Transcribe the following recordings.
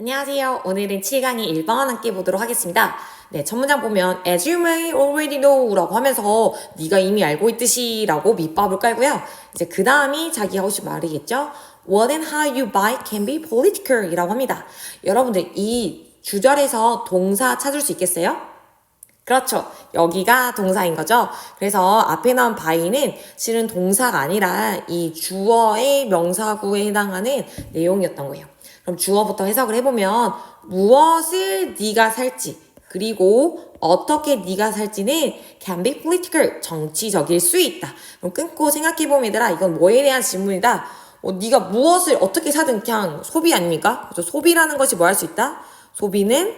안녕하세요. 오늘은 7강의 1번 함께 보도록 하겠습니다. 네, 첫 문장 보면 as you may already know 라고 하면서 네가 이미 알고 있듯이 라고 밑밥을 깔고요. 이제 그 다음이 자기 하고 싶은 말이겠죠. What and how you buy can be political 이라고 합니다. 여러분들 이 주절에서 동사 찾을 수 있겠어요? 그렇죠. 여기가 동사인 거죠. 그래서 앞에 나온 by는 실은 동사가 아니라 이 주어의 명사구에 해당하는 내용이었던 거예요. 그럼 주어부터 해석을 해보면 무엇을 네가 살지 그리고 어떻게 네가 살지는 can be political 정치적일 수 있다. 그럼 끊고 생각해보면 얘들아 이건 뭐에 대한 질문이다. 어, 네가 무엇을 어떻게 사든 그냥 소비 아닙니까? 그래서 소비라는 것이 뭐 할 수 있다? 소비는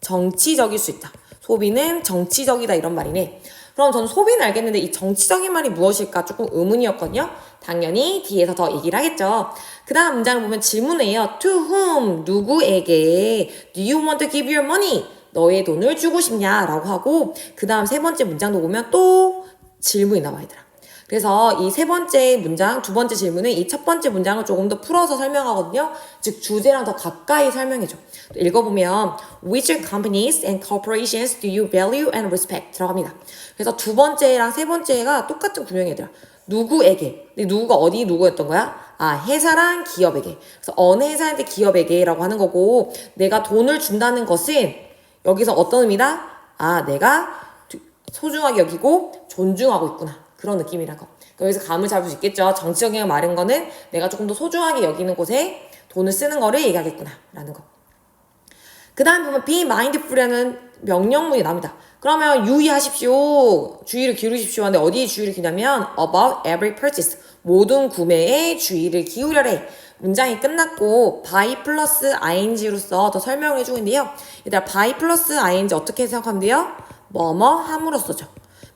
정치적일 수 있다. 소비는 정치적이다 이런 말이네. 그럼 저는 소비는 알겠는데 이 정치적인 말이 무엇일까 조금 의문이었거든요. 당연히 뒤에서 더 얘기를 하겠죠. 그 다음 문장을 보면 질문이에요. To whom? 누구에게? Do you want to give your money? 너의 돈을 주고 싶냐? 라고 하고 그 다음 세 번째 문장도 보면 또 질문이 나와 있더라. 그래서 이 세 번째 문장, 두 번째 질문은 이 첫 번째 문장을 조금 더 풀어서 설명하거든요. 즉, 주제랑 더 가까이 설명해줘. 읽어보면, which companies and corporations do you value and respect? 들어갑니다. 그래서 두 번째랑 세 번째가 똑같은 구명이더라. 누구에게? 근데 누구가 어디 누구였던 거야? 아, 회사랑 기업에게. 그래서 어느 회사한테 기업에게라고 하는 거고, 내가 돈을 준다는 것은 여기서 어떤 의미다? 아, 내가 소중하게 여기고 존중하고 있구나. 그런 느낌이라고. 여기서 감을 잡을 수 있겠죠. 정치적인 말인 거는 내가 조금 더 소중하게 여기는 곳에 돈을 쓰는 거를 얘기하겠구나. 라는 거. 그 다음 보면 be mindful이라는 명령문이 나옵니다. 그러면 유의하십시오. 주의를 기울이십시오. 하는데 어디에 주의를 기냐면 about every purchase. 모든 구매에 주의를 기울여래. 문장이 끝났고 by 플러스 ing로서 더 설명을 해주고 있는데요. 얘들아 by 플러스 ing 어떻게 생각하면 돼요? 뭐뭐 함으로써죠.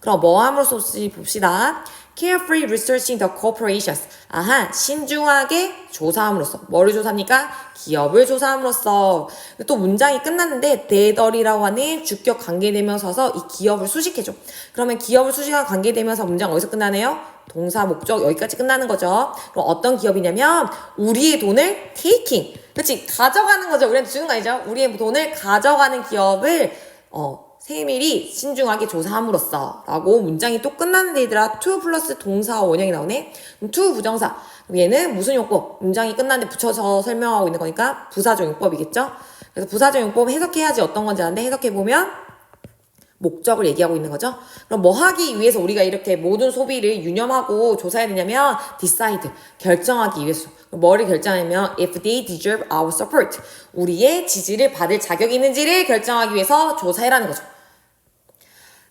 그럼 뭐 함으로써 봅시다. Carefully researching the corporations. 아하, 신중하게 조사함으로써. 뭐를 조사합니까? 기업을 조사함으로써. 또 문장이 끝났는데, 대덜이라고 하는 주격 관계되면서서 이 기업을 수식해줘. 그러면 기업을 수식한 관계되면서 문장 어디서 끝나네요? 동사, 목적, 여기까지 끝나는 거죠. 그럼 어떤 기업이냐면, 우리의 돈을 taking. 그렇지, 가져가는 거죠. 우리한테 주는 거 아니죠? 우리의 돈을 가져가는 기업을, 어, 세밀히 신중하게 조사함으로써 라고 문장이 또 끝나는 데들아 to 플러스 동사 원형이 나오네. to 부정사. 얘는 무슨 용법? 문장이 끝났는데 붙여서 설명하고 있는 거니까 부사적 용법이겠죠? 그래서 부사적 용법 해석해야지 어떤 건지 아는데 해석해보면 목적을 얘기하고 있는 거죠. 그럼 뭐 하기 위해서 우리가 이렇게 모든 소비를 유념하고 조사해야 되냐면 decide 결정하기 위해서. 뭐를 결정하냐면 if they deserve our support. 우리의 지지를 받을 자격이 있는지를 결정하기 위해서 조사해라는 거죠.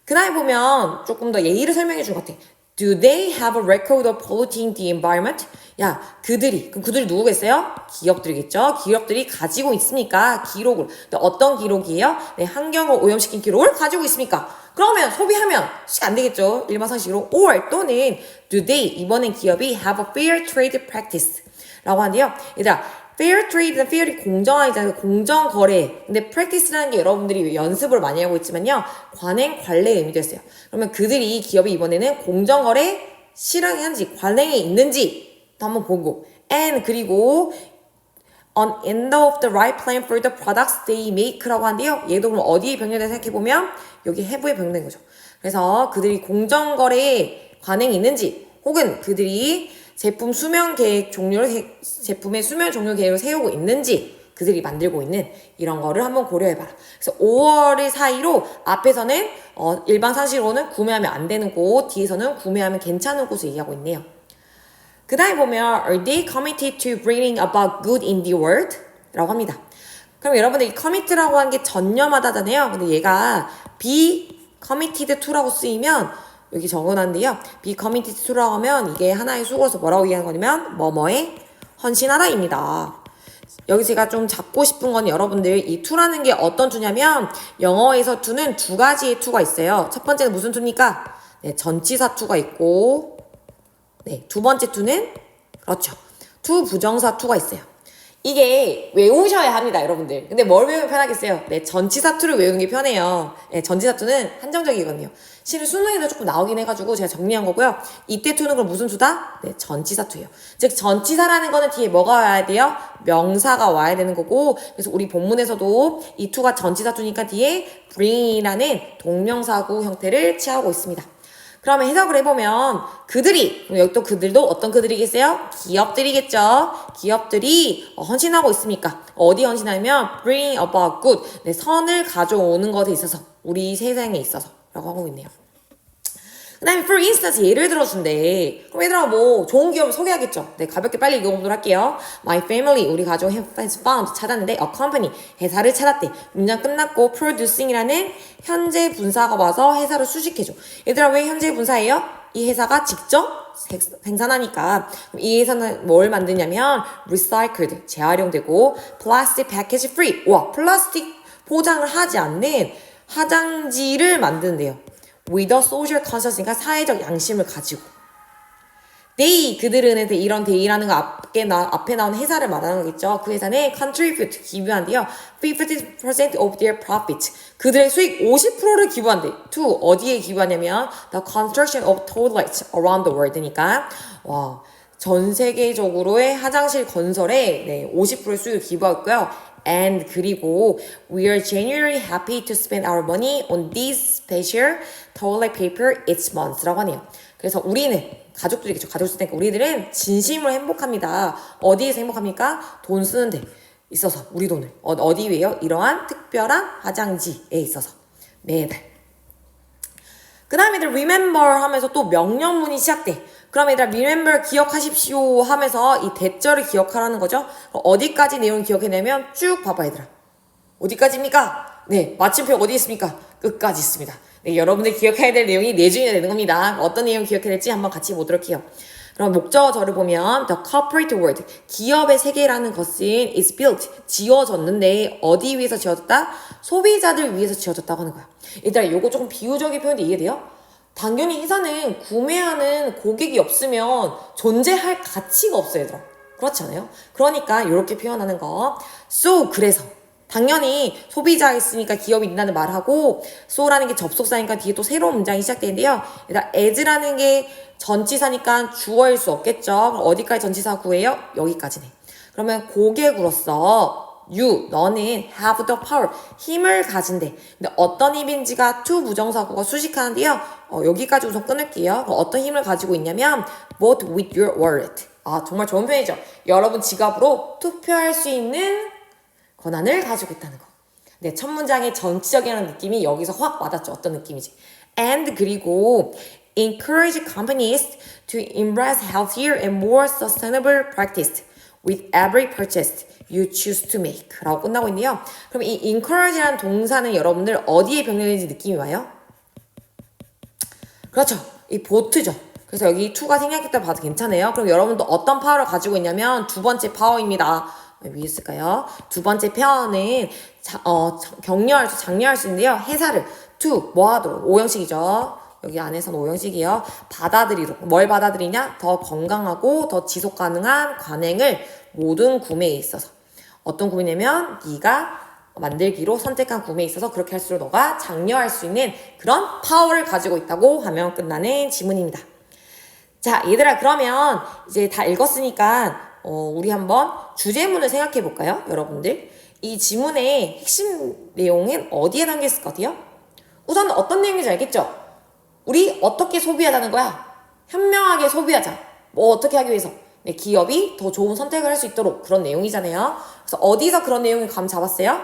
그 다음에 보면 조금 더 예의를 설명해 준것 같아. Do they have a record of polluting the environment? 야, 그들이, 그럼 그들이 누구겠어요? 기업들이겠죠? 기업들이 가지고 있습니까? 기록을. 어떤 기록이에요? 네, 환경을 오염시킨 기록을 가지고 있습니까? 그러면 소비하면 식안 되겠죠? 일반 상식으로. or 또는 do they, 이번엔 기업이 have a fair trade practice 라고 하는데요. 얘들아, fair trade는 fair이 공정하잖아요. 공정 거래. 근데 practice라는 게 여러분들이 연습을 많이 하고 있지만요. 관행, 관례의 의미도 있어요. 그러면 그들이 기업이 이번에는 공정 거래 실행하는지, 관행에 있는지 또 한번 보고 and 그리고 on end of the right plan for the products they make라고 하는데요. 얘도 그럼 어디에 병렬돼 생각해 보면 여기 해부에 병렬된 거죠. 그래서 그들이 공정 거래에 관행이 있는지 혹은 그들이 제품 수명 계획 종료를 제품의 수명 종료 계획을 세우고 있는지 그들이 만들고 있는 이런 거를 한번 고려해봐라. 그래서 5월 사이로 앞에서는 어, 일반 상식으로는 구매하면 안 되는 곳, 뒤에서는 구매하면 괜찮은 곳을 얘기하고 있네요. 그 다음에 보면 Are they committed to bringing about good in the world? 라고 합니다. 그럼 여러분들 이 commit라고 한 게 전념하다잖아요. 근데 얘가 be committed to라고 쓰이면 여기 적어놨는데요. be committed to라고 하면 이게 하나의 수고로서 뭐라고 얘기하는 거냐면 뭐뭐에 헌신하다입니다. 여기 제가 좀 잡고 싶은 건 여러분들 이 to라는 게 어떤 to냐면 영어에서 to는 두 가지의 to가 있어요. 첫 번째는 무슨 to입니까? 네, 전치사 to가 있고 네, 두 번째 to는 그렇죠. to 부정사 to가 있어요. 이게 외우셔야 합니다, 여러분들. 근데 뭘 외우면 편하겠어요? 네, 전치사투를 외우는 게 편해요. 네, 전치사투는 한정적이거든요. 실은 수능에도 조금 나오긴 해가지고 제가 정리한 거고요. 이때 투는 그럼 무슨 투다? 네, 전치사투예요. 즉, 전치사라는 거는 뒤에 뭐가 와야 돼요? 명사가 와야 되는 거고, 그래서 우리 본문에서도 이 투가 전치사투니까 뒤에 bring이라는 동명사구 형태를 취하고 있습니다. 그러면 해석을 해보면 그들이 여기 또 그들도 어떤 그들이겠어요? 기업들이겠죠. 기업들이 어, 헌신하고 있습니까? 어디 헌신하면 bring about good 네, 선을 가져오는 것에 있어서 우리 세상에 있어서 라고 하고 있네요. 그 다음에 for instance 예를 들어준대. 그럼 얘들아 뭐 좋은 기업을 소개하겠죠. 네 가볍게 빨리 읽어보도록 할게요. My family 우리 가족 has found 찾았는데 a company 회사를 찾았대. 문장 끝났고 producing이라는 현재 분사가 와서 회사를 수식해줘. 얘들아 왜 현재 분사예요? 이 회사가 직접 생- 생산하니까 이 회사는 뭘 만드냐면 recycled 재활용되고 plastic package free 와 플라스틱 포장을 하지 않는 화장지를 만드는데요. With a social conscious니까 사회적 양심을 가지고 they 그들은 에 이런 they라는 거 앞에, 나, 앞에 나온 회사를 말하는 거겠죠. 그 회사는 contribute 기부한대요. 50% of their profit 그들의 수익 50%를 기부한대. to 어디에 기부하냐면 the construction of toilets around the world니까 와. 전 세계적으로의 화장실 건설에 네, 50%의 수익을 기부했고요. And 그리고 we are genuinely happy to spend our money on this special toilet paper each month라고 하네요. 그래서 우리는 가족들이겠죠. 가족 쓸 테니까 우리들은 진심으로 행복합니다. 어디에서 행복합니까? 돈 쓰는 데 있어서 우리 돈을 어, 어디 위에요? 이러한 특별한 화장지에 있어서 매달 그 다음에 remember 하면서 또 명령문이 시작돼. 그럼 얘들아 remember 기억하십시오 하면서 이 대절을 기억하라는 거죠. 어디까지 내용을 기억해내면 쭉 봐봐 얘들아. 어디까지입니까? 네, 마침표 어디 있습니까? 끝까지 있습니다. 네, 여러분들 기억해야 될 내용이 네 줄이나 되는 겁니다. 어떤 내용 기억해야 될지 한번 같이 보도록 해요. 그럼 목적어절을 보면 the corporate world 기업의 세계라는 것은 is built 지어졌는데 어디 위해서 지어졌다? 소비자들 위해서 지어졌다고 하는 거야. 얘들아 요거 조금 비유적인 표현도 이해돼요? 당연히 회사는 구매하는 고객이 없으면 존재할 가치가 없어요, 얘들아. 그렇지 않아요? 그러니까 이렇게 표현하는 거. So 그래서 당연히 소비자가 있으니까 기업이 있다는 말하고 so라는 게 접속사니까 뒤에 또 새로운 문장이 시작되는데요. 얘들아 as라는 게 전치사니까 주어일 수 없겠죠. 그럼 어디까지 전치사 구해요? 여기까지네. 그러면 고객으로서 you 너는 have the power 힘을 가진대. 근데 어떤 힘인지가 to 부정사구가 수식하는데요. 어, 여기까지 우선 끊을게요. 어떤 힘을 가지고 있냐면 vote with your wallet. 아 정말 좋은 표현이죠. 여러분 지갑으로 투표할 수 있는 권한을 가지고 있다는 거. 네, 첫 문장의 전치적이라는 느낌이 여기서 확 와닿죠. 어떤 느낌이지. And 그리고 encourage companies to embrace healthier and more sustainable practice with every purchase you choose to make 라고 끝나고 있네요. 그럼 이 encourage라는 동사는 여러분들 어디에 병렬되는지 느낌이 와요? 그렇죠. 이 보트죠. 그래서 여기 to가 생략했다 봐도 괜찮아요. 그럼 여러분도 어떤 파워를 가지고 있냐면 두 번째 파워입니다. 왜 위에 있을까요? 두 번째 표현은 자, 어, 격려할 수, 장려할 수 있는데요. 해사를 to 뭐 하도록 오형식이죠. 여기 안에서는 오형식이요. 받아들이도록 뭘 받아들이냐? 더 건강하고 더 지속 가능한 관행을 모든 구매에 있어서 어떤 구매냐면 네가 만들기로 선택한 구매에 있어서 그렇게 할수록 너가 장려할 수 있는 그런 파워를 가지고 있다고 하면 끝나는 지문입니다. 자, 얘들아, 그러면 이제 다 읽었으니까, 어, 우리 한번 주제문을 생각해 볼까요? 여러분들. 이 지문의 핵심 내용은 어디에 담겨 있을 것 같아요? 우선 어떤 내용인지 알겠죠? 우리 어떻게 소비하자는 거야? 현명하게 소비하자. 뭐 어떻게 하기 위해서? 네, 기업이 더 좋은 선택을 할 수 있도록 그런 내용이잖아요. 그래서 어디서 그런 내용을 감 잡았어요?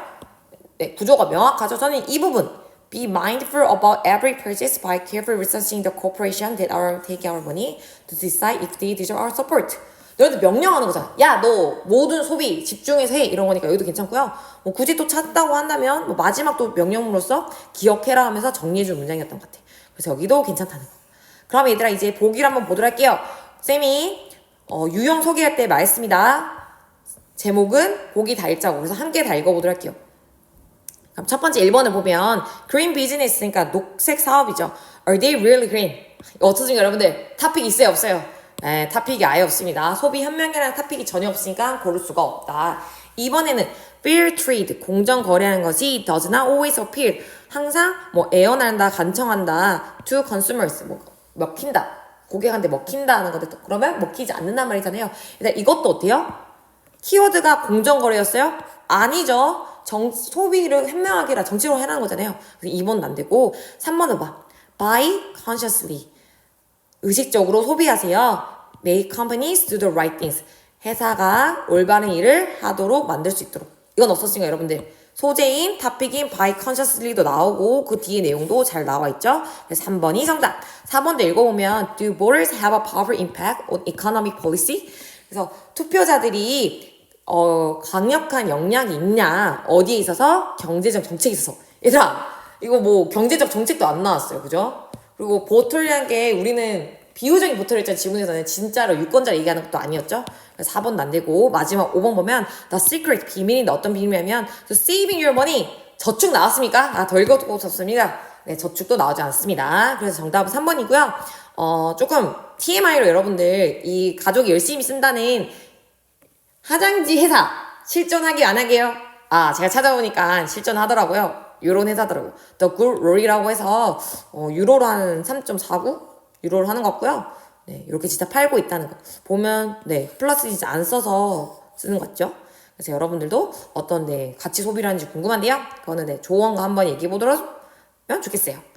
네, 구조가 명확하죠. 저는 이 부분. Be mindful about every purchase by carefully researching the corporation that are taking our money to decide if they deserve our support. 너희들 명령하는 거잖아. 야, 너 모든 소비 집중해서 해. 이런 거니까 여기도 괜찮고요. 뭐 굳이 또 찾다고 한다면 뭐 마지막 또 명령으로서 기억해라 하면서 정리해줄 문장이었던 것 같아. 그래서 여기도 괜찮다는 거. 그럼 얘들아 이제 보기를 한번 보도록 할게요. 쌤이 어, 유형 소개할 때 말했습니다. 제목은 보기 다 읽자고. 그래서 함께 다 읽어보도록 할게요. 그럼 첫 번째 1번을 보면 business 그러니까 녹색 사업이죠. Are they really green? 어쩌지 여러분들 토픽 있어요 없어요? 네, 타픽이 아예 없습니다. 소비 현명이라는 타픽이 전혀 없으니까 고를 수가 없다. 이번에는 fair trade, 공정 거래하는 것이 does not always appeal. 항상 뭐 애원한다, 간청한다 to consumers, 뭐 먹힌다. 고객한테 먹힌다는 건데 또 그러면 먹히지 않는단 말이잖아요. 일단 이것도 어때요? 키워드가 공정거래였어요? 아니죠. 정, 소비를 현명하게라 정치로 해라는 거잖아요. 그래서 2번은 안 되고 3번은 봐. Buy consciously. 의식적으로 소비하세요. Make companies do the right things. 회사가 올바른 일을 하도록 만들 수 있도록. 이건 없었으니까 여러분들. 소재인, buy consciously도 나오고 그 뒤에 내용도 잘 나와 있죠. 그래서 3번이 정답. 4번도 읽어보면 Do voters have a powerful impact on economic policy? 그래서 투표자들이 어, 강력한 영향이 있냐, 어디에 있어서? 경제적 정책에 있어서. 얘들아, 이거 뭐 경제적 정책도 안 나왔어요. 그죠? 그리고 보톨이란 게 우리는 비유적인 보톨 있잖아요. 지문에서는 진짜로 유권자 얘기하는 것도 아니었죠? 그래서 4번도 안 되고, 마지막 5번 보면, The secret, 비밀인데 어떤 비밀이냐면, so saving your money, 저축 나왔습니까? 아, 더 읽어두고 싶습니다. 네, 저축도 나오지 않습니다. 그래서 정답은 3번이고요. 어, 조금 TMI로 여러분들, 이 가족이 열심히 쓴다는 화장지 회사 실존하기 안 하게요? 아 제가 찾아보니까 실존하더라고요. 유론 회사더라고요. The Good Roll이라고 해서 어, 유로로 한 3.49 유로를 하는 것 같고요. 네 이렇게 진짜 팔고 있다는 거 보면 네 플러스 진짜 안 써서 쓰는 것 같죠? 그래서 여러분들도 어떤 네 가치 소비를 하는지 궁금한데요. 그거는 네 조언과 한번 얘기해 보도록 하면 좋겠어요.